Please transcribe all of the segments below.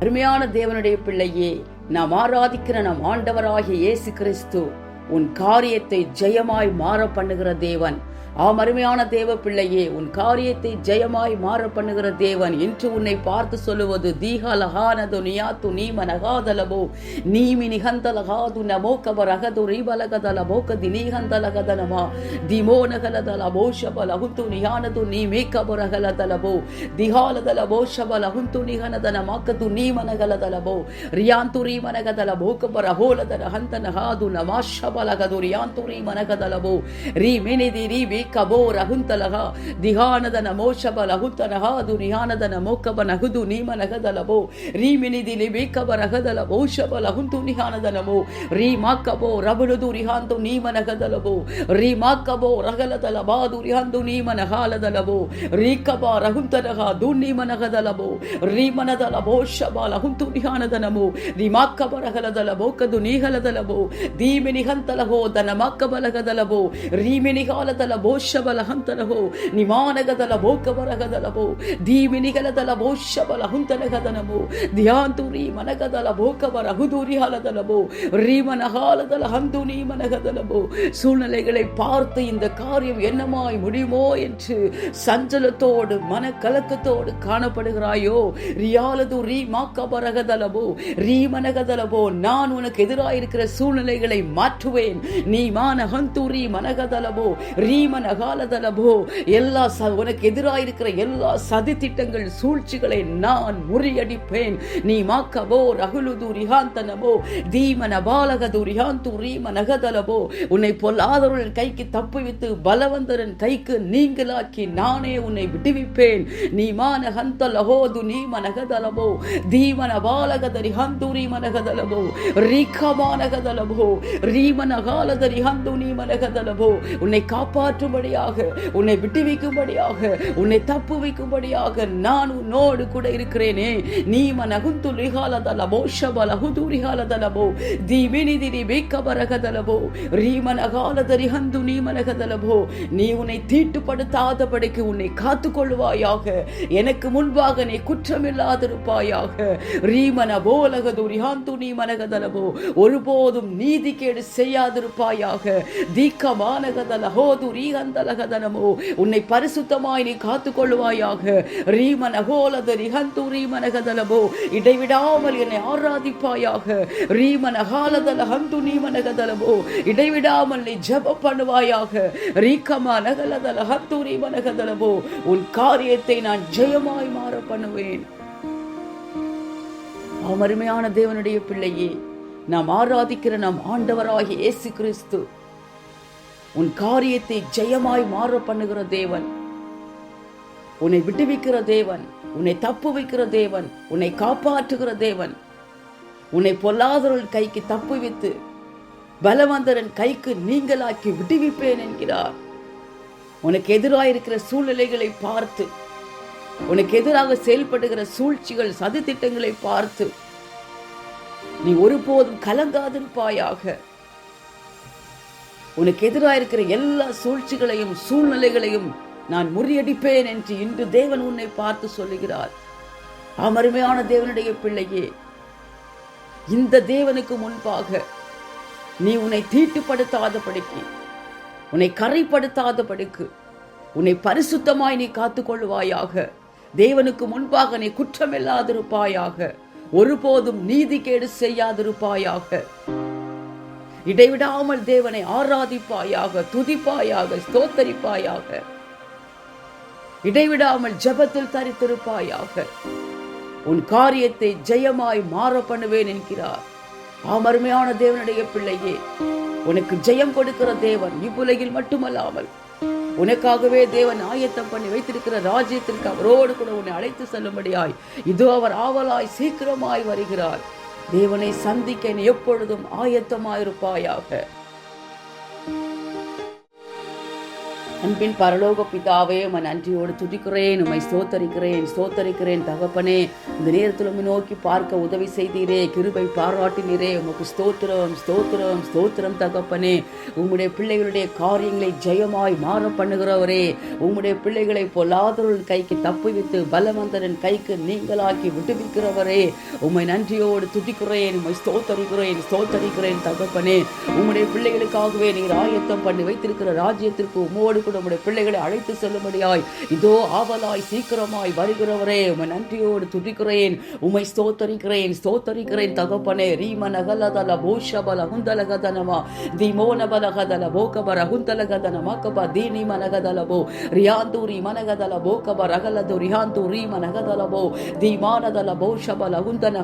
அருமையான தேவனுடைய பிள்ளையே நாம் ஆராதிக்கிற நம் ஆண்டவராகிய இயேசு கிறிஸ்து உன் காரியத்தை ஜெயமாய் மாற பண்ணுகிற தேவன். ஆம் அருமையான தேவ பிள்ளையே உன் காரியத்தை ஜெயமாய் மாற பண்ணுகிற தேவன் என்று உன்னை பார்த்து சொல்லுவது தீகலகானது நியாத்து நீமனகாதலபோ நீமி நிகந்தலகாது நமோக்கவரகது ரீபலகதலபோக்க தினீகந்தலகதலமா திமோனகலதலபோ ஷபலகுந்து நியானது நீ மீக்கபரகலதலபோ திகாலதலபோ ஷபலகுந்து நிகனதனமாக்கது நீமனகலதலபோ ரியாந்து ரீமனகதலபோ கபரஹோலதரஹந்தனகாது நமாஷபலகது ரியாந்து ரீமனகதலபோ ரீமினிதி ரீபி ಕಬೋ ರಹುಂತಲಹ ದಿಹಾನದ ನಮೋಷಭ ಲಹುತನಹ. ಅದು ನಿಹಾನದ ನಮೋಕಬ ನಹುದು ನೀಮ ನಗದ ಲಭೋ. ರೀ ಮಿನಿದಿ ಲಿಬೇಕಬ ರಹದ ಲಭೋ. ಶಬ ಲಹುಂತು ನಿಹಾನದ ನಮೋ. ರೀ ರಬಳುದು ರಿಹಾಂತು ನೀಮ ನಗದ ಲಭೋ. ರೀ ಮಾಕಬೋ ರಗಲದ ಲಭಾದು ರಿಹಾಂತು ನೀಮ ನಹಾಲದ ಲಭೋ. ರೀ ಕಬ ರಹುಂತನಹ ದು ನೀಮ ನಗದ ಲಭೋ. ರೀ ಮನದ ಲಭೋ ಶಬ ಲಹುಂತು ನಿಹಾನದ ನಮೋ. ದಿ ಮಾಕಬ ರಗಲದ ಲಭೋ ಕದು ನೀಹಲದ ಲಭೋ. ದೀಮಿನಿ ಹಂತಲಹೋ ದನ ಮಾಕಬ ಲಗದ ಲಭೋ. ರೀಮಿನಿ ಹಾಲದ ಲಭೋ ಶಬಲ ಹಂತಲಹೋ ನಿಮಾನಗದಲ ಬೋಕಬರಗದಲಬೋ ದೀಮಿ ನಿಗಲದಲಬೋ ಶಬಲ ಹುಂತನಗದನಮೋ ಧ್ಯಾಂತು ರೀ ಮನಗದಲ ಬೋಕಬರ ಹುದೂರಿ ಹಲದಲಬೋ ರೀ மனகாலதல ஹந்து நீ மனகதலபோ சூழ்நிலைகளை பார்த்து இந்த காரியம் என்னமாய் முடியுமோ என்று சஞ்சலத்தோடு மனக்கலக்கத்தோடு காணப்படுகிறாயோ ரியாலது ரீ மாக்கபரகதலபோ ரீ மனகதலபோ நான் உனக்கு எதிராயிருக்கிற சூழ்நிலைகளை மாற்றுவேன் நீ மான ஹந்து ரீ மனகதலபோ ரீ மனகாலதலபோ எல்லா உனக்கு எதிராக இருக்கிற எல்லா சதி திட்டங்கள் சூழ்ச்சிகளை நான் முறியடிப்பேன். நீ மாக்கவோ ரகுலுது ரிஹாந்தனபோ தீமன பாலகது ரிஹாந்து ரீம நகதலபோ உன்னை பொல்லாதவர்கள் கைக்கு தப்புவித்து பலவந்தரன் கைக்கு நீங்களாக்கி நானே உன்னை விடுவிப்பேன். நீ மான ஹந்த நீ மனகதலபோ தீமன பாலகத ரிஹந்து ரீம நகதலபோ ரீகமானகதலபோ ரீமன காலத ரிஹந்து நீம நகதலபோ உன்னை மாற்றும்படியாக உன்னை விட்டு வைக்கும்படியாக உன்னை தப்பு வைக்கும்படியாக நான் உன்னோடு கூட இருக்கிறேனே. நீ மனகுந்து ரிகாலதலபோ ஷபலகுது தீவினி திரி வைக்கபரகதலபோ ரீமனகாலதரிஹந்து நீமனகதலபோ நீ உன்னை தீட்டுப்படுத்தாதபடிக்கு உன்னை காத்துக்கொள்வாயாக. எனக்கு முன்பாக நீ குற்றமில்லாதிருப்பாயாக. ரீமன போலகது ரிஹாந்து நீ மனகதலவோ ஒருபோதும் நீதிக்கேடு செய்யாதிருப்பாயாக. தீக்கமானகதல ஹோது ரீகந்தலகதனமோ உன்னை பரிசுத்தமாய் நீ காத்துக்கொள்வாயாக ரீமனகோலத ரிஹந்து ரீமனகதலபோ இடைவிடாமல் என்னை ஆராதிப்பாயாக. ரீமனகாலதல ஹந்து நீமனகதலமோ இடைவிடாமல் நீ ஜப பண்ணுவாயாக. ரீக்கமா நகலதல ஹந்து ரீமனகதலபோ உன் காரியத்தை நான் ஜெயமாய் மாற பண்ணுவேன். ஆம், தேவனுடைய பிள்ளையே நாம் ஆராதிக்கிற நம் ஆண்டவராகிய இயேசு கிறிஸ்து. உன் காரியத்தை ஜெயமாய் மாற பண்ணுகிற தேவன். உன்னை விடுவிக்கிற தேவன் உன்னை தப்பு வைக்கிற தேவன் உன்னை காப்பாற்றுகிற தேவன். உன்னை பொல்லாதவர்கள் கைக்கு தப்பு வைத்து பலவந்தரன் கைக்கு நீங்களாக்கி விடுவிப்பேன் என்கிறார். உனக்கு எதிராயிருக்கிற சூழ்நிலைகளை பார்த்து உனக்கு எதிராக செயல்படுகிற சூழ்ச்சிகள் சதித்திட்டங்களை பார்த்து நீ ஒருபோதும் கலங்காதிருப்பாயாக. உனக்கு எதிராக இருக்கிற எல்லா சூழ்ச்சிகளையும் சூழ்நிலைகளையும் நான் முறியடிப்பேன் என்று இன்று தேவன் உன்னை பார்த்து சொல்லுகிறார். அமருமையான தேவனுடைய பிள்ளையே இந்த தேவனுக்கு முன்பாக நீ உன்னை தீட்டுப்படுத்தாத படிக்கு உன்னை கரைப்படுத்தாதபடிக்கு உன்னை பரிசுத்தமாய் நீ காத்துக்கொள்வாயாக. தேவனுக்கு முன்பாக நீ குற்றமில்லாதிருப்பாயாக. ஒருபோதும் நீதிகேடு செய்யாதிருப்பாயாக. இடைவிடாமல் தேவனை ஆராதிப்பாயாக துதிப்பாயாக ஸ்தோத்தரிப்பாயாக. இடைவிடாமல் ஜபத்தில் தரித்திருப்பாயாக. உன் காரியத்தை ஜெயமாய் மாற பண்ணுவேன் என்கிறார். ஆமருமையான தேவனுடைய பிள்ளையே உனக்கு ஜெயம் கொடுக்கிற தேவன் இவ்வுலகில் மட்டுமல்லாமல் உனக்காகவே தேவன் ஆயத்தம் பண்ணி வைத்திருக்கிற ராஜ்யத்திற்கு அவரோடு கூட உன்னை அழைத்து செல்லும்படியாய் இதோ அவர் ஆவலாய் சீக்கிரமாய் வருகிறார். தேவனை சந்திக்க நீ எப்பொழுதும் ஆயத்தமாயிருப்பாயாக. அன்பின் பரலோக பிதாவே உமை நன்றியோடு துதிக்கிறேன் உமை ஸ்தோத்தரிக்கிறேன் ஸ்தோத்தரிக்கிறேன் தகப்பனே. இந்த நேரத்தில் உண்மை நோக்கி பார்க்க உதவி செய்தீரே கிருபை பாராட்டினீரே. உமக்கு ஸ்தோத்திரம் ஸ்தோத்திரம் ஸ்தோத்திரம் தகப்பனே. உங்களுடைய பிள்ளைகளுடைய காரியங்களை ஜெயமாய் மாற பண்ணுகிறவரே. உம்முடைய பிள்ளைகளை பொல்லாதவர்கள் கைக்கு தப்புவித்து பலவந்தரின் கைக்கு நீங்களாக்கி விடுவிக்கிறவரே. உம்மை நன்றியோடு துதிக்கிறேன் உமை ஸ்தோத்தரிக்கிறேன் ஸ்தோத்தரிக்கிறேன் தகப்பனே. உங்களுடைய பிள்ளைகளுக்காகவே நீர் ஆயத்தம் பண்ணி வைத்திருக்கிற ராஜ்யத்திற்கு உமோடு கூட நம்முடைய பிள்ளைகளை அழைத்து செல்லும்படியாய் இதோ ஆவலாய் சீக்கிரமாய் வருகிறவரே உமை நன்றியோடு துடிக்கிறேன் உமை ஸ்தோத்தரிக்கிறேன் ஸ்தோத்தரிக்கிறேன் தகப்பனே. ரீம நகலதல போஷபல ஹுந்தலகதனமா திமோனபலகதல போகபர ஹுந்தலகதன மாக்கபா தீனி மனகதலபோ ரியாந்தூரி மனகதலபோ கப ரகலது ரியாந்து ரீம தீமானதல போஷபல ஹுந்தன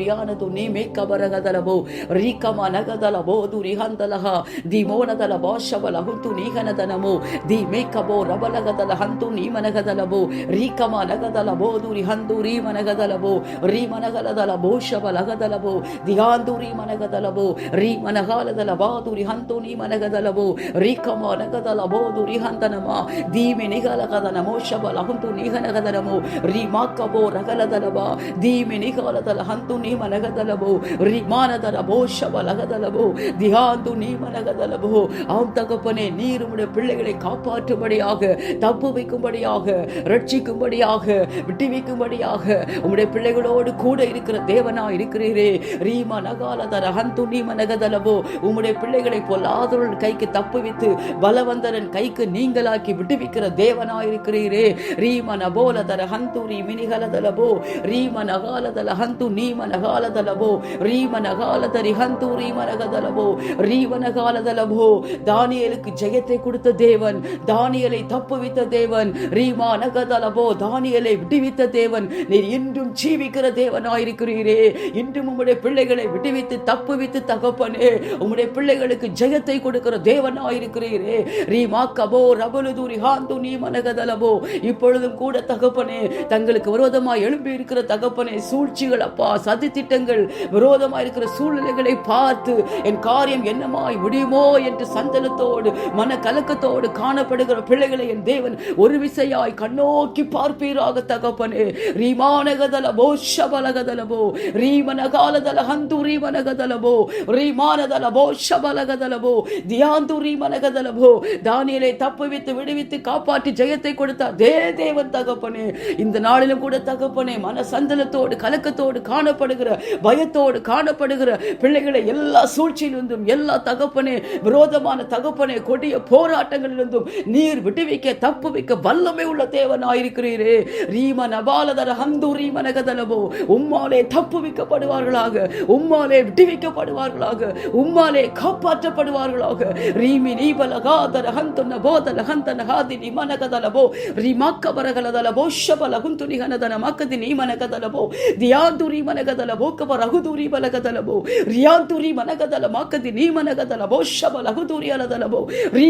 ரியானது நீ மேக்கபரகதலபோ ரீகம நகதலபோ துரிஹந்தலஹ திமோனதல போஷபல ஹுந்து நீகனதனமோ தி ನೀಹನದನಮೋ ದಿ ಮೇಕಬೋ ರಬಲಗದಲ ಹಂತು ನೀಮನಗದಲಬೋ ರೀಕಮ ನಗದಲಬೋ ದು ರಿಹಂದು ರೀಮನಗದಲಬೋ ರೀಮನಗಲದಲ ಬೋಷಬಲಗದಲಬೋ ದಿಹಾಂದು ರೀಮನಗದಲಬೋ ರೀಮನಗಾಲದಲ ಬಾದು ರಿಹಂತು ನೀಮನಗದಲಬೋ ರೀಕಮ ನಗದಲಬೋ ದು ರಿಹಂತನಮ ದೀಮೆ ನಿಗಲಗದನ ಮೋಷಬಲ ಹುಂತು ನೀಹನಗದನಮೋ ರೀಮಾಕಬೋ ರಗಲದಲಬ ದೀಮೆ ನಿಗಾಲದಲ ಹಂತು ನೀಮನಗದಲಬೋ ரிமானதல போஷபலகதலபோ தியாந்து நீ மனகதலபோ ஆம் தகப்பனே நீர் உம்முடைய பிள்ளைகளை காப்பாற்றும்படியாக தப்பு வைக்கும்படியாக ரட்சிக்கும்படியாக விட்டுவிக்கும்படியாக உம்முடைய பிள்ளைகளோடு கூட இருக்கிற தேவனா இருக்கிறீரே. ரீம நகாலதர ஹந்து நீ மனகதலவோ உம்முடைய பிள்ளைகளை பொல்லாதவர்கள் கைக்கு தப்பு வைத்து பலவந்தரன் கைக்கு நீங்களாக்கி விடுவிக்கிற தேவனா இருக்கிறீரே. ரீம நபோல தர ஹந்துரி மினிகலதலபோ ரீம நகாலதல ஹந்து நீம நகாலதலபோ ரீமனகாலதரி ஹந்து ரீம நகாலதலவோ. தானியலுக்கு ஜெயத்தை கொடுத்த தேவன் தானியலை தப்புவித்த தேவன். ரீமா நகதலபோ தானியலை விடுவித்த தேவன். நீர் இன்றும் ஜீவிக்கிற தேவனாயிருக்கிறீரே. இன்றும் உம்முடைய பிள்ளைகளை விடுவித்து தப்புவித்து தகப்பனே. உம்முடைய பிள்ளைகளுக்கு ஜெயத்தை கொடுக்கிற தேவனாயிருக்கிறீரே. ரீமா கபோ ரபலு தூரி ஹாந்து நீ மனகதலபோ இப்பொழுதும் கூட தகப்பனே தங்களுக்கு விரோதமாக எழும்பி இருக்கிற தகப்பனே சூழ்ச்சிகள் அப்பா சதி திட்டங்கள் விரோதமாக இருக்கிற சூழ்நிலைகளை பார்த்து என் காரியம் என்னமாய் முடியுமோ என்று சந்தனத்தோடு மன கலக்கத்தோடு காண காணப்படுகிற பிள்ளைகளை என் தேவன் ஒரு விசையாய் கண்ணோக்கி பார்ப்பீராக தகப்பனே. ரீமானகதல ஷபலகதலபோ. ரீமனகாலதல ஹந்து ரீமனகதலபோ. ரீமானதல ஷபலகதலபோ. தியாந்து ரீமனகதலபோ. தானியலை தப்புவித்து விடுவித்து காப்பாற்றி ஜெயத்தை கொடுத்தார். தே தேவன் தகப்பனே. இந்த நாளிலும் கூட தகப்பனே மனசந்தலத்தோடு கலக்கத்தோடு காணப்படுகிற பயத்தோடு காணப்படுகிற பிள்ளைகளை எல்லா சூழ்ச்சியிலிருந்தும் எல்லா தகப்பனே விரோதமான தகப்பனே கொடிய போராட்டங்களிலிருந்தும் நீர் விடுவிக்க தப்பு வைக்க வல்லமை உள்ள தேவனாயிருக்கிறீரே. ரீம நபாலதர ஹந்து ரீம நகதலமோ உம்மாலே தப்பு வைக்கப்படுவார்களாக. உம்மாலே விடுவிக்கப்படுவார்களாக. உம்மாலே காப்பாற்றப்படுவார்களாக. ரீமி நீபலகாதர ஹந்துன போதல ஹந்தன ஹாதி நிமனகதலமோ ரீமாக்க பரகலதலமோ ஷபலகுந்து நிகனதன மக்கதி நீமனகதலமோ தியாந்துரி மனகதலமோ கபரகுதுரி மலகதலமோ ரியாந்துரி மனகதல மாக்கதி நீமனகதலமோ ஷபலகுதுரி அலதலமோ ரீ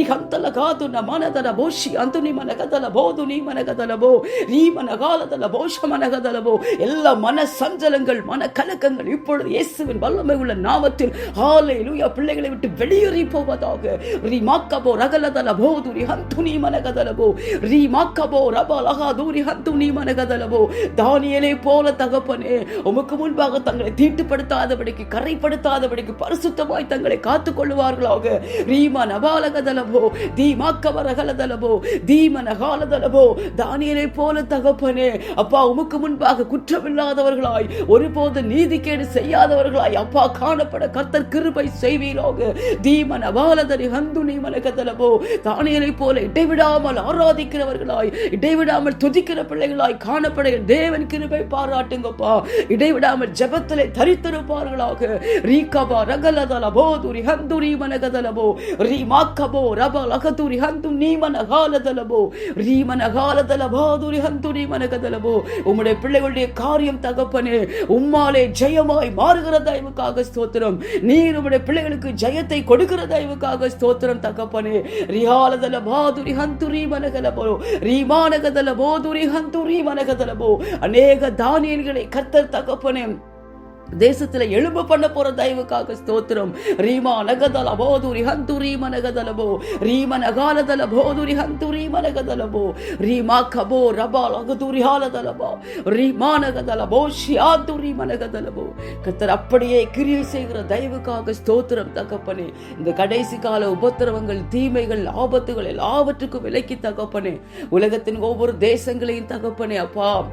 காதுன మనదలబో అంతుని మనగదలబో దుని మనగதலபோ நீ மனகாலதலபோ சமனகதலபோ எல்லா மன சஞ்சலங்கள் மன கலக்கங்கள் இப்பொழுது இயேசுவின் வல்லமை உள்ள நாமத்தில் ஹalleluya பிள்ளைகளை விட்டு வெளியேறி போவதாக. ரிமாக்கபோ ரகலதலபோ துரி ஹந்துனி மனகதலபோ ரிமாக்கபோ ரபலகா தூரி ஹந்துனி மனகதலபோ தானியேலை போல தகப்பனே உமக்கு முன்பாக தங்களை தீட்டுப்படுத்தாதபடிக்கு கரைப்படுத்தாதபடிக்கு பரிசுத்தமாய் தங்களை காத்துக் கொள்வார்களாக ரீமா நபாலகதலபோ தீமாக்கப தீம நகாலதலபோ தானியலை போல தகப்பனே. அப்பா உமக்கு முன்பாக குற்றமில்லாதவர்களாய் ஒருபோது நீதிக்கேடு செய்யாதவர்களாய் அப்பா காணப்பட கர்த்தர் கிருபை செய்வீராக. தீமன நபாலதரி ஹந்து நீமனகதலபோ தானியலை போல இடைவிடாமல் ஆராதிக்கிறவர்களாய் இடைவிடாமல் துதிக்கிற பிள்ளைகளாய் காணப்பட தேவன் கிருபை பாராட்டுங்கப்பா. இடைவிடாமல் ஜபத்திலே தரித்திருப்பார்களாக. ரீகபா ரகலதலபோ துரி ஹந்துரி மனகதலபோ ரீமாக்கபோ ரப லகதுரி ஹந்து நீமனகாலதலபோ ரீமனகாலதல பாதுரி ஹந்துரி மனகதலபோ உம்முடைய பிள்ளைகளுடைய காரியம் தகப்பனே உம்மாலே ஜெயமாய் மாறுகிற தயவுக்காக ஸ்தோத்திரம். நீர் உம்முடைய பிள்ளைகளுக்கு ஜெயத்தை கொடுக்கிற தயவுக்காக ஸ்தோத்திரம் தகப்பனே. ரியாலதல பாதுரி ஹந்துரி மனகலபோ ரீமானகதல போதுரி ஹந்துரி மனகதலபோ அநேக தானியல்களை கத்தர் தகப்பனே தேசத்துல எலும்பு பண்ண போற தயவுக்காக ஸ்தோத்திரம். ரீமா நகதல போதுரி ஹந்து ரீம நகதலபோ ரீம நகாலதல போதுரி ஹந்து ரீம நகதலபோ ரீமா கபோ ரபா லகதுரி ஹாலதலபோ ரீமா நகதலபோ ஷியாது ரீம நகதலபோ கத்தர் அப்படியே கிரியை செய்கிற தயவுக்காக ஸ்தோத்திரம் தகப்பனே. இந்த கடைசி கால உபத்திரவங்கள் தீமைகள் ஆபத்துகள் எல்லாவற்றுக்கும் விலக்கி தகப்பனே. உலகத்தின் ஒவ்வொரு தேசங்களையும் தகப்பனே அப்பா.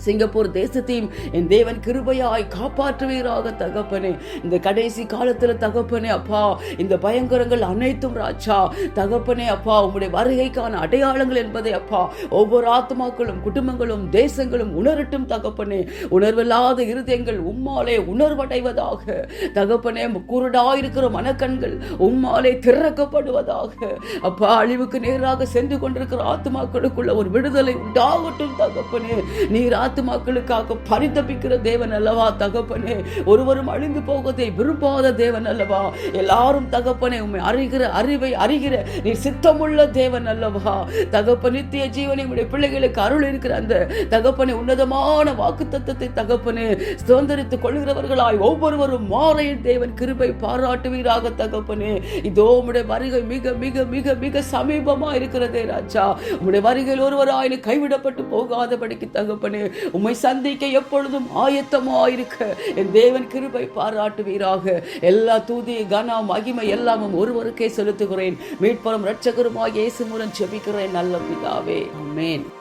சிங்கப்பூர் தேசத்தையும் என் தேவன் கிருபையாய் காப்பாற்றுவீராக தகப்பனே. இந்த கடைசி காலத்துல தகப்பனே அப்பா இந்த பயங்கரங்கள் அனைத்தும் ராஜா. தகப்பனே அப்பா உங்களுடைய வருகைக்கான அடையாளங்கள் என்பதை அப்பா ஒவ்வொரு ஆத்மாக்களும் குடும்பங்களும் தேசங்களும் உணரட்டும் தகப்பனே. உணர்வில்லாத இருதயங்கள் உம்மாலே உணர்வடைவதாக. தகப்பனே குருடாயிருக்கிற மனக்கண்கள் உம்மாலே திறக்கப்படுவதாக. அப்பா அழிவுக்கு நேராக சென்று கொண்டிருக்கிற ஆத்மாக்களுக்குள்ள ஒரு விடுதலை உண்டாகட்டும் தகப்பனே. நீர் ஆத்துமாக்களுக்காக பரிதபிக்கிற தேவன் அல்லவா தகப்பனே? ஒருவரும் அழிந்து போவதை விரும்பாத தேவன் அல்லவா? எல்லாரும் தகப்பனே உண்மை அறிகிற அறிவை அறிகிற நீ சித்தமுள்ள தேவன் அல்லவா? தகப்ப நித்திய ஜீவனை உடைய பிள்ளைகளுக்கு அருள் இருக்கிற அந்த தகப்பனை உன்னதமான வாக்கு தத்தத்தை தகப்பனே சுதந்திரித்துக் கொள்கிறவர்களாய் ஒவ்வொருவரும் மாலையில் தேவன் கிருபை பாராட்டுவீராக தகப்பனே. இதோ உடைய வருகை மிக மிக மிக மிக சமீபமா இருக்கிறதே ராஜா. உடைய வருகையில் ஒருவராய் கைவிடப்பட்டு போகாதபடிக்கு தகப்பனே. உம்மை சந்திக்க எப்பொழுதும் ஆயத்தமாயிருக்க. என் தேவன் கிருபை பாராட்டுவீராக. எல்லா தூதி கன மகிமை எல்லாமும் ஒருவருக்கே செலுத்துகிறேன். மீட்பரும் இரட்சகருமாய் இயேசு மூலம் செபிக்கிறேன் நல்ல பிதாவே. ஆமென்.